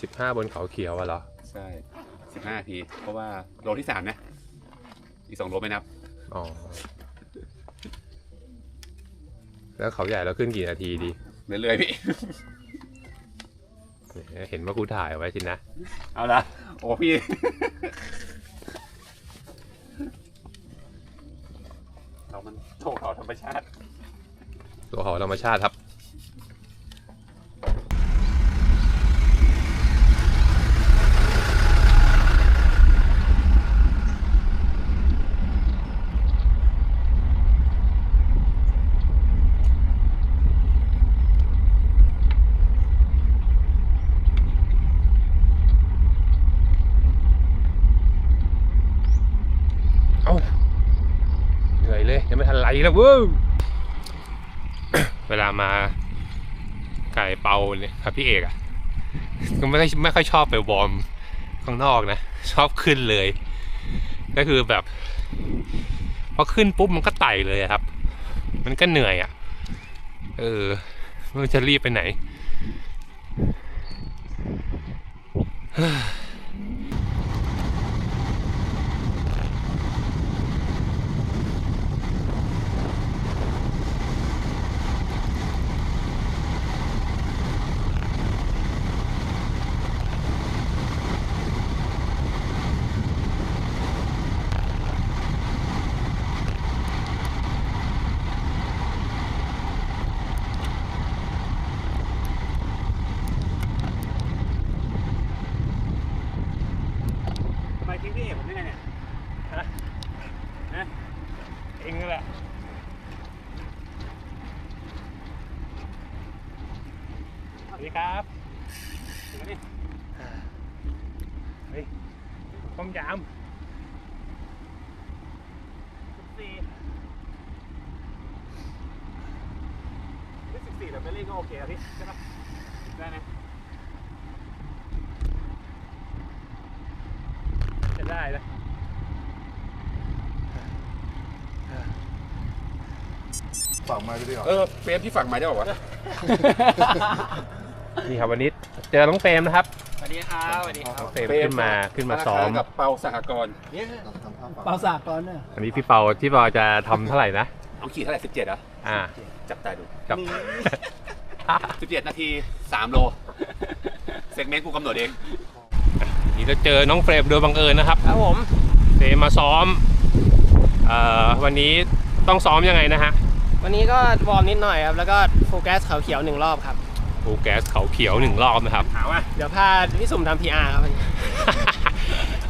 สิบห้าบนเขาเขียวอะเหรอ ใช่สิบห้าที เพราะว่าโลที่สามนะ อีกสองโลไม่นับ อ๋อ แล้วเขาใหญ่เราขึ้นกี่นาทีดีเรื่อยๆพี่เห็นว่ากูถ่ายไว้สินะ เอาละโอ้พี่ เรามันโชว์เขาธรรมชาติ ตัวเขาธรรมชาติครับ เอ้า เหนื่อยเลย ยัง ไม่ทันไรแล้วเว้ยเวลามาไก่เปาเนี่ยครับพี่เอกอะ่ะก็ไม่ค่อยไม่ค่อยชอบไปวอร์มข้างนอกนะ ชอบขึ้นเลย ก็คือแบบพอขึ้นปุ๊บมันก็ไต่เลยครับ มันก็เหนื่อยอะ่ะ เออไม่รู้จะรีบไปไหน ทำ ไมทิ้งพี่เอกผมไงเนี่ยเองนั่นแหละสวัสดีครับถึงแล้วนี่เฮ้ยต้มยสิบสี่สิบสี่แต่เบลลี่ก็โอเคอะพี่ใช่ปะได้ไหมำจะได้นะ ฝากไม้ไปด้วยเหรอเออเฟรมพี่ฝั่งมาได้ป่าวะนี่ครับวันนี้เจอน้องเฟรมนะครับสวัสดีครับสวัสดีครับน้องเฟรมขึ้นมาขึ้นมาซ้อมกับเปาสหกรณ์ทำภาพฝากเปาสากก่อนเนอะอันนี้พี่เปาที่เปาจะทำเท่าไหร่นะเอาขีดเท่าไหร่สิบเจ็ดอะอ่าจับตาดูกับสิบเจ็ดนาทีสามโลเซกเมนต์กูกำหนดเองนี่เราเจอน้องเฟรมโดยบังเอิญนะครับครับผมเฟรมมาซ้อมเอ่อวันนี้ต้องซ้อมยังไงนะฮะ วันนี้ก็วอร์มนิดหน่อยครับ แล้วก็โฟกัสเขาเขียวหนึ่งรอบครับฟูแก๊สเขาเขียวหนึ่งรอบนะครับ ถามว่าเดี๋ยวพาพี่สุ่มทำ PR ครับวันนี้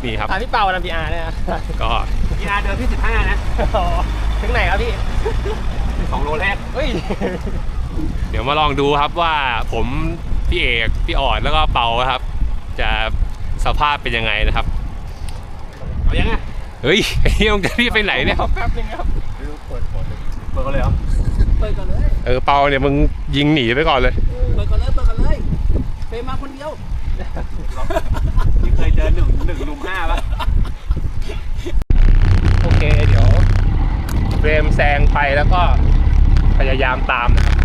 นี่ครับ พาพี่เปาทำ PR เนี่ยนะก็พีอาร์เดินที่สิบห้านะ อ๋อถึงไหนครับพี่สองโลแรก เฮ้ย เดี๋ยวมาลองดูครับว่าผมพี่เอกพี่ออดแล้วก็เปาครับ จะสภาพเป็นยังไงนะครับ เอายังไงเฮ้ยไอ้เหี้ยมึงจะรีบไปไหนเนี่ย แป๊บนึงครับเปิด กันเลยเหรอเปิดก่อนเลย เออเปาเนี่ยมึงยิงหนีไปก่อนเลย เปิดก่อนเลย เปิดก่อนเลยเฟรมมาคนเดียวที่เคยเจอหนึ่งหนึ่งลุมห้าปะโอเคเดี๋ยวเฟรมแซงไปแล้วก็พยายามตามนะครับ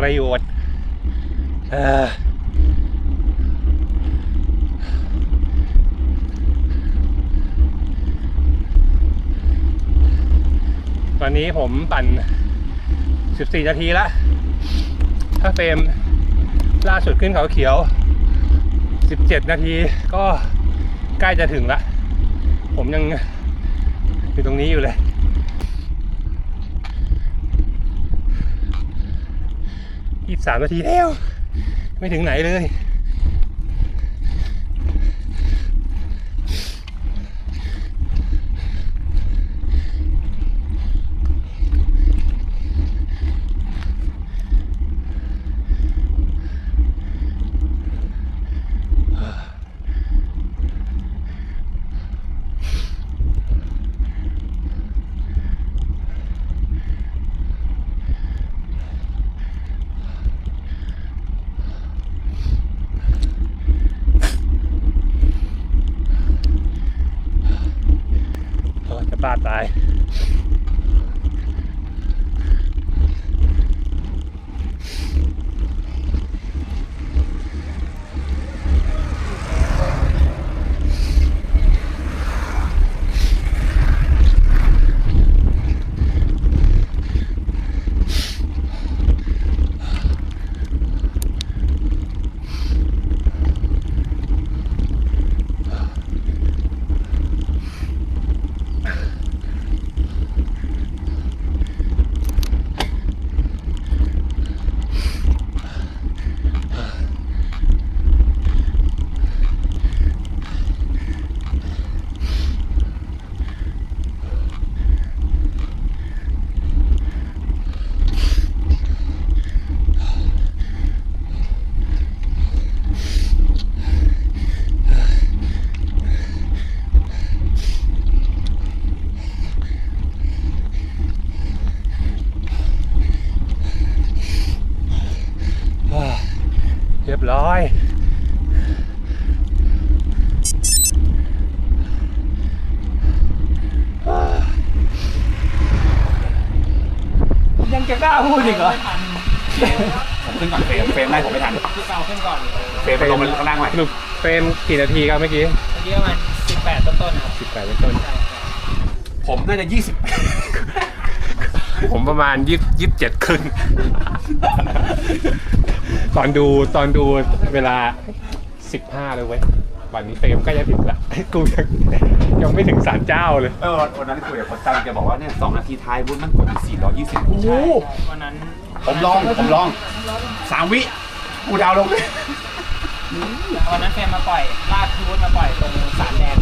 ปล่าประโยชน์เออตอนนี้ผมปั่น 14 นาทีแล้วถ้าเฟรมล่าสุดขึ้นเขาเขียว 17 นาทีก็ใกล้จะถึงละ ผมยังอยู่ตรงนี้อยู่เลย ยี่สามนาทีแล้ว ไม่ถึงไหนเลย โอ้ยจะบ้าตาย เรียบร้อยยังจะกล้าพูดอีกเหรอผมขึ้นก่อนเฟรมเฟรมไล่ผมไม่ทันพี่เปาขึ้นก่อนเฟรมไปลงมาข้างล่างใหม่สรุปเฟรมกี่นาทีครับเมื่อกี้ เมื่อกี้ประมาณ18 ต้นๆครับสิบแปดเป็นต้นผมน่าจะยี่สิบ ผมประมาณยี่ยี่สิบเจ็ดครึ่งตอนดูตอนดูเวลาสิบห้าเลยเว้ยวันนี้เฟรมใก็จะถึงละกูยังยังไม่ถึงศาลเจ้าเลย เออวันนั้นคุยกับคนตั้งแกบอกว่าเนี่ยสองนาทีท้ายบุ้นมันกดอยู่สี่ร้อยยี่สิบโอ้โหวันนั้น ผมลองผมลองสามวิกูดาวลงเลยวันนั้นแฟนมาปล่อยลากคูดมาปล่อยตรงสารแดง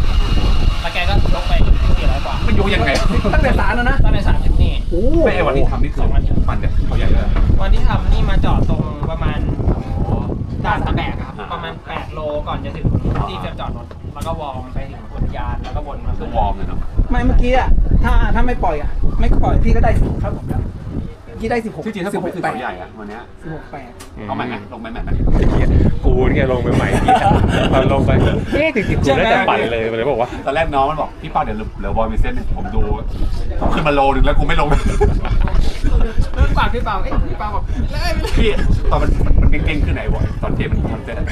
แล้วแกก็ลกไป400กว่ามันอยู่ยังไงตั้งแต่สารแล้วนะตั้งแต่สามถึงนี่ ไม่ไอ้วันที่ทำนี่คือมันเนี่ยเขาใหญ่เลยวันที่ทำนี่มาจอดตรงประมาณด่านตะแบกครับ ประมาณ 8 โลก่อนจะถึงที่เฟรมจอดรถ แล้วก็วอร์มไปถึงอุทยานแล้วก็วนมาคืขึ้อนวอร์มเลยเนาะไม่เมื่อกี้อะถ้าถ้าไม่ปล่อยอะไม่ปล่อยพี่ก็ได้สูงครับผมแล้ว ยี่ได้สิบหกที่จริงถ้าผมไปขึ้นเขาใหญ่อะวันเนี้ยสิบหกแปดเอาใหม่ไหมลงไปใหม่ไหมกูเนี่ยลงไปใหม่ที่ตอนลงไปเอ๊ะจริงๆกูน่าจะปั่นเลยมันเลยบอกว่าตอนแรกน้องมันบอกพี่เป้าเดี๋ยวเหลือบอลมีเส้นหนึ่งผมดูผมขึ้นมาโลนึงแล้วกูไม่ลงเรื่องฝากพี่เปาเอ้ยพี่เปาบอกเลยพี่ตอนมันมันมันเก่งๆขึ้นไหนวะตอนเทปมันทำเสร็จอะ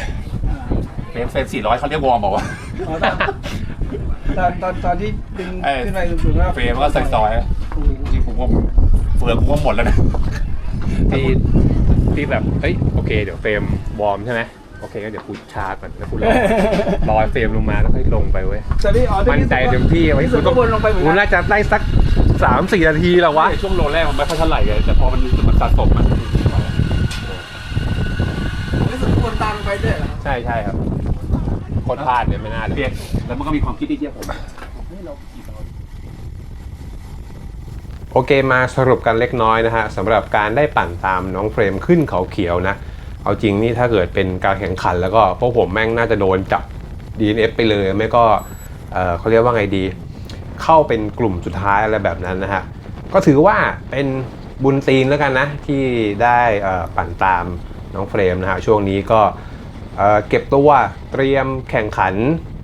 เฟรมเฟรมสี่ร้อยเขาเรียกวอร์มบอกว่าตอนตอนตอนที่ดึงเอ้ยขึ้นไปสูงๆแล้วเฟรมมันก็ซอยๆอะจริงๆผมว่า เฟืองกูก็หมดแล้วนะที่ที่แบบเอ้ยโอเค เดี๋ยวเฟรมวอร์มใช่ไหมโอเคก็เดี๋ยวกูชาร์จก่อนแล้วกูรอรอให้เฟรมลงมาแล้วค่อยลงไปเว้ยแต่พี่อ๋อมั่นใจเต็มที่ไว้ที่สุดก็วนลงไปเหมือนกูกันน่าจะได้สักสามสี่นาทีแล้ววะช่วงโลแรกมันไม่ค่อยเท่าไหร่ไงแต่พอมันมันสะสมอะที่สุดก็วนตามลงไปด้วยเหรอใช่ใช่ครับ คนพลาดเนี่ยไม่น่าเลยเพียงแล้วมันก็มีความคิดที่เทียบผม โอเคมาสรุปกันเล็กน้อยนะฮะสำหรับการได้ปั่นตามน้องเฟรมขึ้นเขาเขียวนะ เอาจริงนี่ถ้าเกิดเป็นการแข่งขันแล้วก็พวกผมแม่งน่าจะโดนจับ DNF ไปเลย ไม่ก็เออเขาเรียกว่าไงดี เข้าเป็นกลุ่มสุดท้ายอะไรแบบนั้นนะฮะ ก็ถือว่าเป็นบุญตีนแล้วกันนะ ที่ได้ปั่นตามน้องเฟรมนะฮะ ช่วงนี้ก็เอ่อเก็บตัวเตรียมแข่งขัน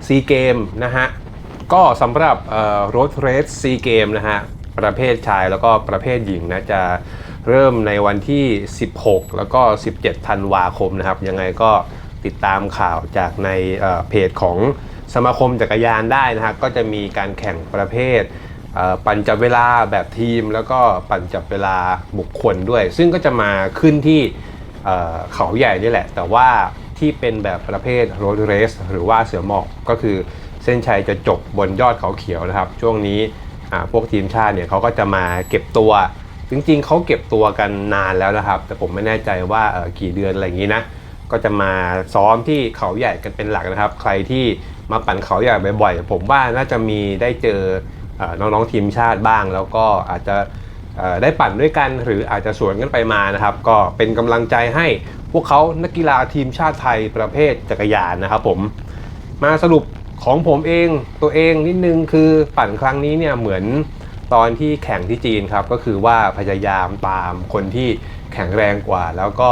ซีเกมนะฮะ ก็สำหรับรถเรสซีเกมนะฮะ ประเภทชายแล้วก็ประเภทหญิงนะจะเริ่มในวันที่ 16 แล้วก็ 17 ธันวาคมนะครับ ยังไงก็ติดตามข่าวจากในเเพจของสมาคมจักรยานได้นะฮะก็จะมีการแข่งประเภทเปั่นจับเวลาแบบทีม แล้วก็ปั่นจับเวลาบุคคลด้วย ซึ่งก็จะมาขึ้นที่เขาใหญ่นี่แหละ แต่ว่าที่เป็นแบบประเภทโรถเรสหรือว่าเสือหมอกก็คือเส้นชัยจะจบบนยอดเขาเขียวนะครับ ช่วงนี้ พวกทีมชาติเนี่ยเขาก็จะมาเก็บตัว จริงๆเขาเก็บตัวกันนานแล้วนะครับ แต่ผมไม่แน่ใจว่ากี่เดือนอะไรอย่างนี้นะก็จะมาซ้อมที่เขาใหญ่กันเป็นหลักนะครับ ใครที่มาปั่นเขาใหญ่บ่อยๆ ผมว่าน่าจะมีได้เจอน้องๆทีมชาติบ้าง แล้วก็อาจจะได้ปั่นด้วยกัน หรืออาจจะสวนกันไปมานะครับ ก็เป็นกำลังใจให้พวกเขานักกีฬาทีมชาติไทยประเภทจักรยานนะครับผมมาสรุป ของผมเองตัวเองนิดนึงคือปั่นครั้งนี้เนี่ยเหมือนตอนที่แข่งที่จีนครับ ก็คือว่าพยายามตามคนที่แข็งแรงกว่า แล้วก็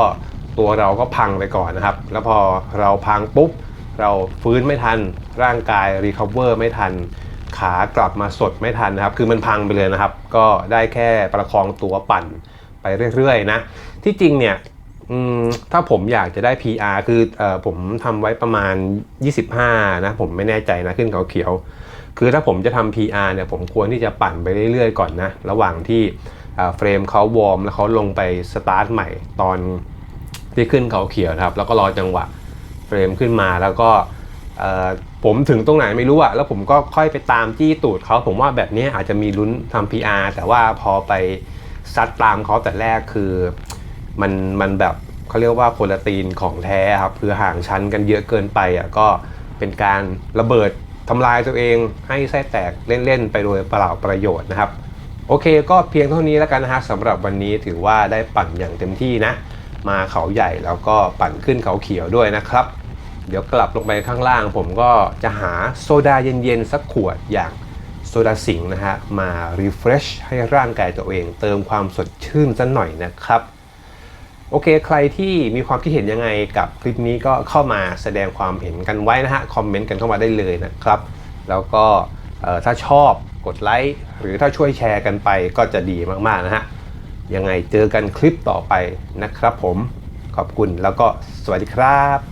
ตัวเราก็พังไปก่อนนะครับ แล้วพอเราพังปุ๊บ เราฟื้นไม่ทันร่างกายรีคาเวอร์ไม่ทัน ขากลับมาสดไม่ทันนะครับ คือมันพังไปเลยนะครับ ก็ได้แค่ประคองตัวปั่นไปเรื่อยๆนะ ที่จริงเนี่ย อืมถ้าผมอยากจะได้ PR คือเออผมทำไว้ประมาณ 25 นะ ผมไม่แน่ใจนะขึ้นเขาเขียว คือถ้าผมจะทำ PR เนี่ยผมควรที่จะปั่นไปเรื่อยๆก่อนนะ ระหว่างที่เฟรมเขาวอร์มแล้วเขาลงไปสตาร์ทใหม่ตอนที่ขึ้นเขาเขียวนะครับ แล้วก็รอจังหวะเฟรมขึ้นมาแล้วก็ผมถึงตรงไหนไม่รู้อะแล้วผมก็ค่อยไปตามจี้ตูดเขาผมว่าแบบนี้อาจจะมีลุ้นทำ PR แต่ว่าพอไปซัดตามเขาแต่แรกคือ มันมันแบบเขาเรียกว่าโคลาตีนของแท้ครับคือห่างชั้นกันเยอะเกินไปอะก็เป็นการระเบิดทำลายตัวเองให้ไส้แตกเล่นๆไปโดยเปล่าประโยชน์นะครับ โอเคก็เพียงเท่านี้แล้วกันนะฮะสำหรับวันนี้ถือว่าได้ปั่นอย่างเต็มที่นะ มาเขาใหญ่แล้วก็ปั่นขึ้นเขาเขียวด้วยนะครับ เดี๋ยวกลับลงไปข้างล่าง ผมก็จะหาโซดาเย็นๆสักขวดอย่างโซดาสิงห์นะฮะมา refresh ให้ร่างกายตัวเอง เติมความสดชื่นสักหน่อยนะครับ โอเค ใครที่มีความคิดเห็นยังไงกับคลิปนี้ก็เข้ามาแสดงความเห็นกันไว้นะฮะ คอมเมนต์กันเข้ามาได้เลยนะครับ แล้วก็ถ้าชอบกดไลค์หรือถ้าช่วยแชร์กันไปก็จะดีมากๆนะฮะ ยังไงเจอกันคลิปต่อไปนะครับผม ขอบคุณแล้วก็สวัสดีครับ